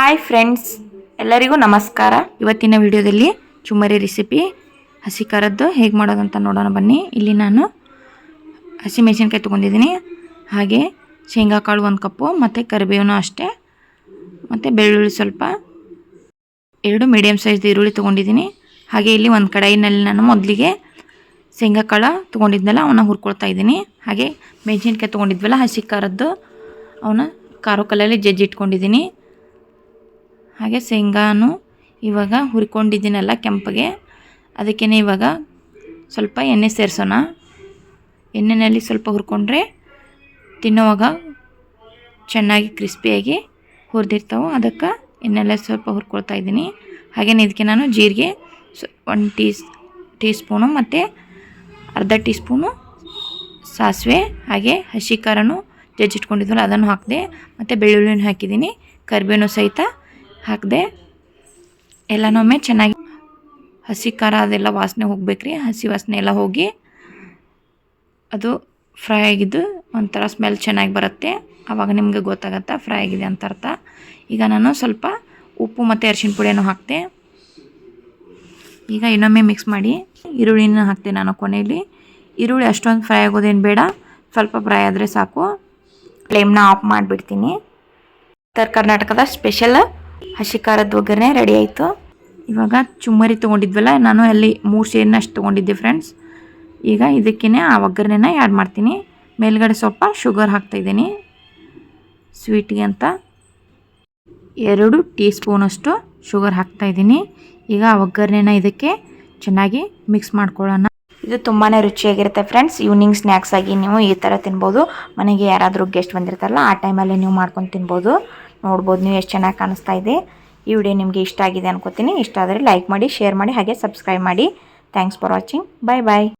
Hi friends ಎಲ್ಲರಿಗೂ ನಮಸ್ಕಾರ. ಇವತ್ತಿನ ವಿಡಿಯೋದಲ್ಲಿ ಚುಮ್ಮರಿ ರೆಸಿಪಿ ಹಸಿ ಖಾರದ್ದು ಹೇಗೆ ಮಾಡೋದಂತ ನೋಡೋಣ ಬನ್ನಿ. ಇಲ್ಲಿ ನಾನು ಹಸಿ ಮೆಣಸಿನ್ಕಾಯಿ ತೊಗೊಂಡಿದ್ದೀನಿ. ಹಾಗೆ ಶೇಂಗಾ ಕಾಳು ಒಂದು ಕಪ್ಪು, ಮತ್ತು ಕರಿಬೇವನು ಅಷ್ಟೇ, ಮತ್ತು ಬೆಳ್ಳುಳ್ಳಿ ಸ್ವಲ್ಪ, ಎರಡು ಮೀಡಿಯಮ್ ಸೈಜ್ದು ಈರುಳ್ಳಿ ತೊಗೊಂಡಿದ್ದೀನಿ. ಹಾಗೆ ಇಲ್ಲಿ ಒಂದು ಕಡಾಯಿನಲ್ಲಿ ನಾನು ಮೊದಲಿಗೆ ಶೇಂಗಾ ಕಾಳು ತೊಗೊಂಡಿದ್ನಲ್ಲ, ಅವನ್ನ ಹುರ್ಕೊಳ್ತಾ ಇದ್ದೀನಿ. ಹಾಗೆ ಮೆಣಸಿನ್ಕಾಯಿ ತೊಗೊಂಡಿದ್ವಲ್ಲ ಹಸಿ ಖಾರದ್ದು ಅವನ್ನ ಕಾರು ಕಲ್ಲಲ್ಲಿ ಜಜ್ಜಿ ಇಟ್ಕೊಂಡಿದ್ದೀನಿ ಹಾಗೆ ಶೇಂಗಾನು ಇವಾಗ ಹುರ್ಕೊಂಡಿದ್ದೀನಲ್ಲ ಕೆಂಪಗೆ. ಅದಕ್ಕೇ ಇವಾಗ ಸ್ವಲ್ಪ ಎಣ್ಣೆ ಸೇರಿಸೋಣ. ಎಣ್ಣೆಯಲ್ಲಿ ಸ್ವಲ್ಪ ಹುರ್ಕೊಂಡ್ರೆ ತಿನ್ನೋವಾಗ ಚೆನ್ನಾಗಿ ಕ್ರಿಸ್ಪಿಯಾಗಿ ಹುರಿದಿರ್ತಾವೆ. ಅದಕ್ಕೆ ಎಣ್ಣೆಲ್ಲ ಸ್ವಲ್ಪ ಹುರ್ಕೊಳ್ತಾ ಇದ್ದೀನಿ. ಹಾಗೆಯೇ ಇದಕ್ಕೆ ನಾನು ಜೀರಿಗೆ ಒನ್ ಟೀ ಟೀ ಸ್ಪೂನು ಮತ್ತು ಅರ್ಧ ಟೀ ಸ್ಪೂನು ಸಾಸಿವೆ ಹಾಗೆ ಹಸಿ ಖಾರನೂ ಜಜ್ಜಿಟ್ಕೊಂಡಿದ್ವಲ್ಲ ಅದನ್ನು ಹಾಕಿದೆ ಮತ್ತು ಬೆಳ್ಳುಳ್ಳಿನ ಹಾಕಿದ್ದೀನಿ. ಕರಿಬೇವು ಸಹಿತ ಹಾಕಿದೆ ಎಲ್ಲನೊಮ್ಮೆ ಚೆನ್ನಾಗಿ ಹಸಿ ಖಾರ ಅದೆಲ್ಲ ವಾಸನೆ ಹೋಗ್ಬೇಕ್ರಿ. ಹಸಿ ವಾಸನೆ ಎಲ್ಲ ಹೋಗಿ ಅದು ಫ್ರೈ ಆಗಿದ್ದು ಒಂಥರ ಸ್ಮೆಲ್ ಚೆನ್ನಾಗಿ ಬರುತ್ತೆ. ಆವಾಗ ನಿಮಗೆ ಗೊತ್ತಾಗತ್ತೆ ಫ್ರೈ ಆಗಿದೆ ಅಂತ ಅರ್ಥ. ಈಗ ನಾನು ಸ್ವಲ್ಪ ಉಪ್ಪು ಮತ್ತು ಅರಿಶಿನ ಪುಡಿಯನ್ನು ಹಾಕ್ತೆ ಈಗ ಇನ್ನೊಮ್ಮೆ ಮಿಕ್ಸ್ ಮಾಡಿ ಈರುಳ್ಳಿನೂ ಹಾಕ್ತೆ ನಾನು ಕೊನೆಯಲ್ಲಿ. ಈರುಳ್ಳಿ ಅಷ್ಟೊಂದು ಫ್ರೈ ಆಗೋದೇನು ಬೇಡ. ಸ್ವಲ್ಪ ಫ್ರೈ ಆದರೆ ಸಾಕು. ಫ್ಲೇಮ್ನ ಆಫ್ ಮಾಡಿಬಿಡ್ತೀನಿ. ಉತ್ತರ ಕರ್ನಾಟಕದ ಸ್ಪೆಷಲ್ ಹಸಿ ಖಾರದ ಒಗ್ಗರಣೆ ರೆಡಿ ಆಯಿತು. ಇವಾಗ ಚುಮ್ಮರಿ ತೊಗೊಂಡಿದ್ವಲ್ಲ, ನಾನು ಅಲ್ಲಿ ಮೂರು ಸೇರಿನಷ್ಟು ತೊಗೊಂಡಿದ್ದೆ ಫ್ರೆಂಡ್ಸ್ ಈಗ ಇದಕ್ಕೇ ಆ ಒಗ್ಗರಣೆನ ಆ್ಯಡ್ ಮಾಡ್ತೀನಿ. ಮೇಲ್ಗಡೆ ಸ್ವಲ್ಪ ಶುಗರ್ ಹಾಕ್ತಾಯಿದ್ದೀನಿ ಸ್ವೀಟ್ಗೆ ಅಂತ ಎರಡು ಟೀ ಸ್ಪೂನಷ್ಟು ಶುಗರ್ ಹಾಕ್ತಾಯಿದ್ದೀನಿ ಈಗ ಆ ಒಗ್ಗರಣೆನ ಇದಕ್ಕೆ ಚೆನ್ನಾಗಿ ಮಿಕ್ಸ್ ಮಾಡ್ಕೊಳ್ಳೋಣ. ಇದು ತುಂಬಾ ರುಚಿಯಾಗಿರುತ್ತೆ ಫ್ರೆಂಡ್ಸ್ ಈವ್ನಿಂಗ್ ಸ್ನ್ಯಾಕ್ಸಾಗಿ ನೀವು ಈ ಥರ ತಿನ್ಬೋದು. ಮನೆಗೆ ಯಾರಾದರೂ ಗೆಸ್ಟ್ ಬಂದಿರ್ತಾರಲ್ಲ, ಆ ಟೈಮಲ್ಲಿ ನೀವು ಮಾಡ್ಕೊಂಡು ತಿನ್ಬೋದು. ನೋಡ್ಬೋದು ನೀವು ಎಷ್ಟು ಚೆನ್ನಾಗಿ ಕಾಣಿಸ್ತಾ ಇದೆ. ಈ ವಿಡಿಯೋ ನಿಮಗೆ ಇಷ್ಟ ಆಗಿದೆ ಅನ್ಕೋತೀನಿ. ಇಷ್ಟ ಆದರೆ ಲೈಕ್ ಮಾಡಿ ಶೇರ್ ಮಾಡಿ, ಹಾಗೆ ಸಬ್ಸ್ಕ್ರೈಬ್ ಮಾಡಿ. Thanks for watching bye bye